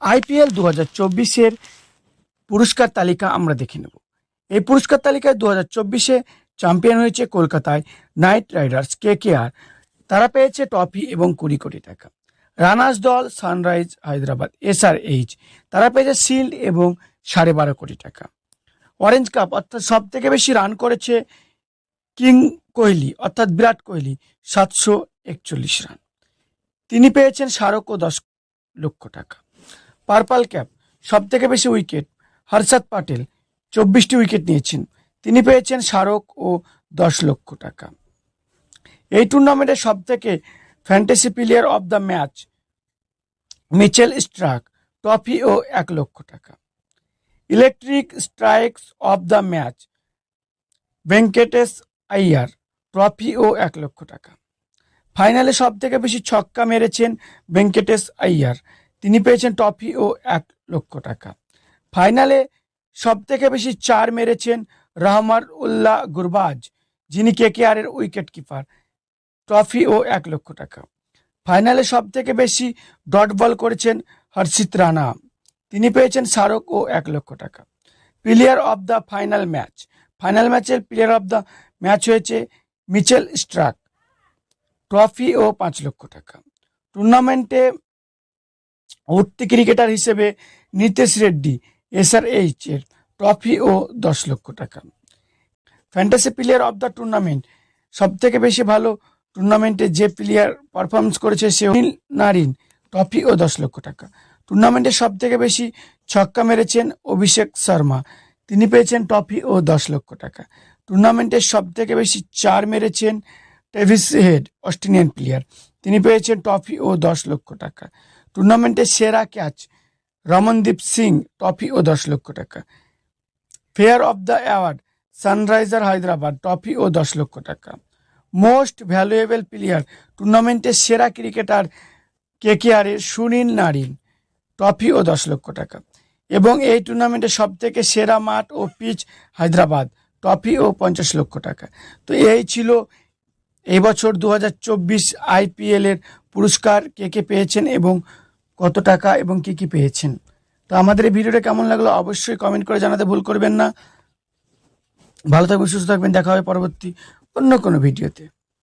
IPL দু হাজার চব্বিশের পুরস্কার তালিকা আমরা দেখে নেব। এই পুরস্কার তালিকায় দু হাজার চব্বিশে চ্যাম্পিয়ন হয়েছে কলকাতায় নাইট রাইডার্স কে কে আর তারা পেয়েছে ট্রফি এবং কুড়ি কোটি টাকা। রানার্স দল সানরাইজ হায়দ্রাবাদ এসআর এইচ তারা পেয়েছে শিল্ড এবং সাড়ে বারো কোটি টাকা। অরেঞ্জ কাপ অর্থাৎ সব থেকে বেশি রান করেছে কিং কোহলি, অর্থাৎ বিরাট কোহলি, সাতশো একচল্লিশ রান। তিনি পেয়েছেন স্মারক ও দশ লক্ষ টাকা। পার্পল ক্যাপ সব থেকে বেশি উইকেট হর্ষদ পাটেল চব্বিশটি উইকেট নিয়েছেন। তিনি পেয়েছেন স্মারক ও দশ লক্ষ টাকা। এই টুর্নামেন্টে সব থেকে fantasy player of the match Mitchell Starc, trophy ও এক লক্ষ টাকা। Electric strikes of the match Venkatesh Iyer, trophy ও এক লক্ষ টাকা। ফাইনালে সব থেকে বেশি ছক্কা মেরেছেন ভেঙ্কটেশ আইয়ার তিনি পেয়েছেন ট্রফি ও এক লক্ষ টাকা। ফাইনালে সব থেকে বেশি চার মেরেছেন রহমার উল্লাহ গুরবাজ, যিনি কে কে আরের উইকেট কিপার। ট্রফি ও এক লক্ষ টাকা। ফাইনালে সব থেকে বেশি ডট বল করেছেন হর্ষিত রানা। তিনি পেয়েছেন স্মারক ও এক লক্ষ টাকা। Player of the final match. Final ম্যাচের প্লেয়ার অব দ্য ম্যাচ হয়েছে মিচেল স্ট্রাক। ট্রফি ও পাঁচ লক্ষ টাকা। টুর্নামেন্টে উঠতি ক্রিকেটার হিসেবে নিতেশ রেড্ডি এসআর এইচ এর ট্রফি ও দশ লক্ষ টাকা। Fantasy player of the tournament সব থেকে বেশি ভালো টুর্নামেন্টে যে প্লেয়ার পারফরমেন্স করেছে সে অনিল নারিন, ট্রফি ও দশ লক্ষ টাকা। টুর্নামেন্টে সব থেকে বেশি ছক্কা মেরেছেন অভিষেক শর্মা, তিনি পেয়েছেন ট্রফি ও দশ লক্ষ টাকা। টুর্নামেন্টের সব থেকে বেশি চার মেরেছেন টেভিস হেড, অস্ট্রেলিয়ান প্লেয়ার, তিনি পেয়েছেন ট্রফি ও দশ লক্ষ টাকা। টুর্নামেন্টের সেরা ক্যাচ রমনদীপ সিং, ট্রফি ও দশ লক্ষ টাকা। Fair of the award Sunriser Hyderabad, trophy ও দশ লক্ষ টাকা। মোস্ট ভ্যালুয়েবল প্লেয়ার টুর্নামেন্টের সেরা cricketer K K R Sunil Narine, trophy ও দশ লক্ষ টাকা। এবং এই টুর্নামেন্টের সব থেকে সেরা মাঠ ও পিচ হায়দ্রাবাদ, ট্রফি ও পঞ্চাশ লক্ষ টাকা। তো এই ছিল এই বছর দু হাজার চব্বিশ আইপিএলের পুরস্কার কে কে পেয়েছেন এবং কত টাকা এবং কি কি পেয়েছেন? তো আমাদের এই ভিডিওটা কেমন লাগল অবশ্যই কমেন্ট করে জানাতে ভুল করবেন না। ভালো থাকবেন, সুস্থ থাকবেন, দেখা হবে পরবর্তী অন্য কোনো ভিডিওতে।